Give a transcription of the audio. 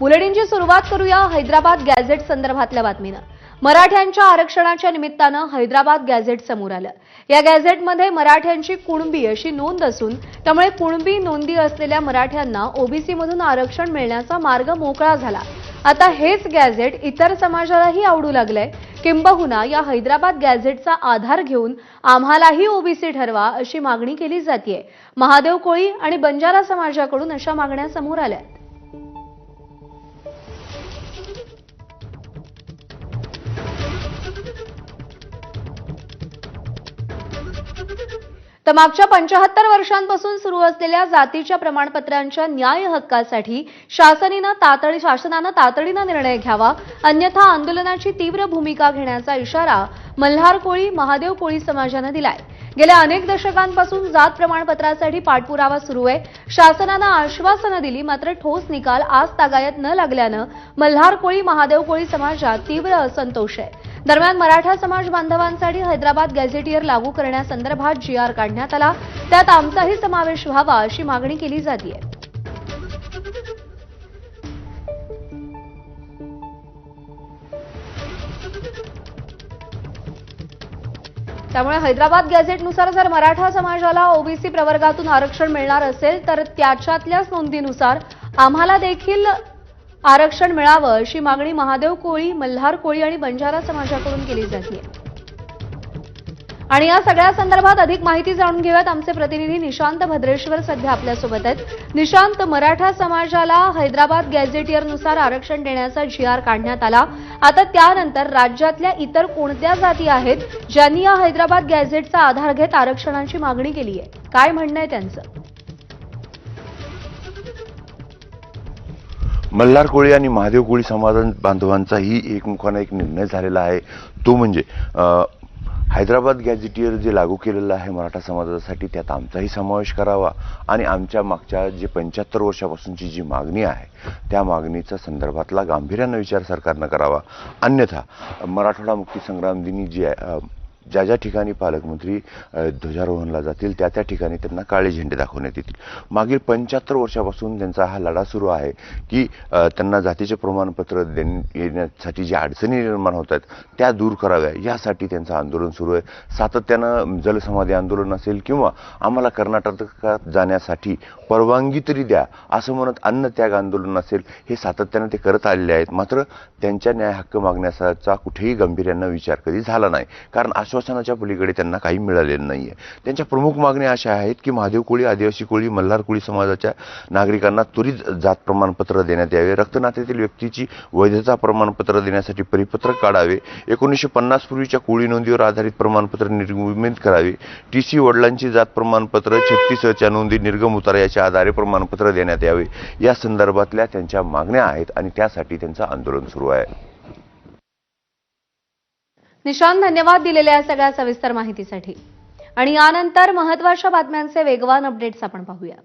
बुलेटिनची सुरुवात करूया हैदराबाद गॅझेट संदर्भातल्या बातमीनं. मराठ्यांच्या आरक्षणाच्या निमित्तानं हैदराबाद गॅझेट समोर आलं. या गॅझेटमध्ये मराठ्यांची कुणबी अशी नोंद असून त्यामुळे कुणबी नोंदी असलेल्या मराठ्यांना ओबीसीमधून आरक्षण मिळण्याचा मार्ग मोकळा झाला. आता हेच गॅझेट इतर समाजालाही आवडू लागलंय. किंबहुना या हैदराबाद गॅझेटचा आधार घेऊन आम्हालाही ओबीसी ठरवा अशी मागणी केली जाते महादेव कोळी आणि बंजारा समाजाकडून अशा मागण्या समोर आल्या तर मागच्या पंचाहत्तर वर्षांपासून सुरू असलेल्या जातीच्या प्रमाणपत्रांच्या न्याय हक्कासाठी शासनानं तातडी शासनानं तातडीनं निर्णय घ्यावा अन्यथा आंदोलनाची तीव्र भूमिका घेण्याचा इशारा मल्हार कोळी महादेव कोळी समाजानं दिलाय. गेल्या अनेक दशकांपासून जात प्रमाणपत्रासाठी पाठपुरावा सुरू आहे. शासनानं आश्वासनं दिली मात्र ठोस निकाल आज तागायत न लागल्यानं मल्हार कोळी महादेव कोळी समाजात तीव्र असंतोष आहे. दरम्यान मराठा समाज बांधवांसाठी हैदराबाद गॅझेटियर लागू करण्यासंदर्भात जी आर काढण्यात आला. त्यात आमचाही समावेश व्हावा अशी मागणी केली जाते त्यामुळे हैदराबाद गॅझेटनुसार जर मराठा समाजाला ओबीसी प्रवर्गातून आरक्षण मिळणार असेल तर त्याच्यातल्याच नोंदीनुसार आम्हाला देखील आरक्षण मिळावं अशी मागणी महादेव कोळी मल्हार कोळी आणि बंजारा समाजाकडून केली जाते. आणि या सगळ्या संदर्भात अधिक माहिती जाणून घेऊयात. आमचे प्रतिनिधी निशांत भद्रेश्वर सध्या आपल्यासोबत आहेत. निशांत मराठा समाजाला हैदराबाद गॅझेटियरनुसार आरक्षण देण्याचा जी आर काढण्यात आला. आता त्यानंतर राज्यातल्या इतर कोणत्या जाती आहेत ज्यांनी या हैदराबाद गॅझेटचा आधार घेत आरक्षणाची मागणी केली आहे? काय म्हणणं आहे त्यांचं? मल्हार कोळी आणि महादेव कोळी समाज बांधवांचाही एकमुखानं एक निर्णय झालेला आहे. तो म्हणजे हैदराबाद गॅझेटियर जे लागू केलेलं आहे मराठा समाजासाठी त्यात आमचाही समावेश करावा आणि आमच्या मागच्या जे पंच्याहत्तर वर्षापासूनची जी मागणी आहे त्या मागणीचा संदर्भातला गांभीर्यानं विचार सरकारनं करावा. अन्यथा मराठवाडा मुक्ती संग्राम दिनी जी आहे, ज्या ज्या ठिकाणी पालकमंत्री ध्वजारोहणला जातील त्या त्या ठिकाणी त्यांना काळे झेंडे दाखवण्यात येतील. मागील पंच्याहत्तर वर्षापासून त्यांचा हा लढा सुरू आहे की त्यांना जातीचे प्रमाणपत्र देण्यासाठी ज्या अडचणी निर्माण होत आहेत त्या दूर कराव्या यासाठी त्यांचं आंदोलन सुरू आहे. सातत्यानं जलसमाधी आंदोलन असेल किंवा आम्हाला कर्नाटकात जाण्यासाठी परवानगी तरी द्या असं म्हणत अन्न त्याग आंदोलन असेल हे सातत्यानं ते करत आलेले आहेत. मात्र त्यांच्या न्याय हक्क मागण्याचा कुठेही गांभीर्यानं विचार कधी झाला नाही. कारण आश्वासनाच्या पलीकडे त्यांना काही मिळालेलं नाहीये. त्यांच्या प्रमुख मागण्या अशा आहेत की महादेव कोळी आदिवासी कोळी मल्हार कोळी समाजाच्या नागरिकांना त्वरित जात प्रमाणपत्र देण्यात यावे. रक्तनात्यातील व्यक्तीची वैधता प्रमाणपत्र देण्यासाठी परिपत्रक काढावे. एकोणीसशे पन्नास पूर्वीच्या कोळी नोंदीवर आधारित प्रमाणपत्र निर्मित करावे. टी सी वडिलांची जात प्रमाणपत्र छत्तीसच्या नोंदी निर्गम उतारा याच्या आधारे प्रमाणपत्र देण्यात यावे. या संदर्भातल्या त्यांच्या मागण्या आहेत आणि त्यासाठी त्यांचं आंदोलन सुरू आहे. निशांत धन्यवाद दिलेल्या या सगळ्या सविस्तर माहितीसाठी. आणि यानंतर महत्त्वाच्या बातम्यांचे वेगवान अपडेट्स आपण पाहूया.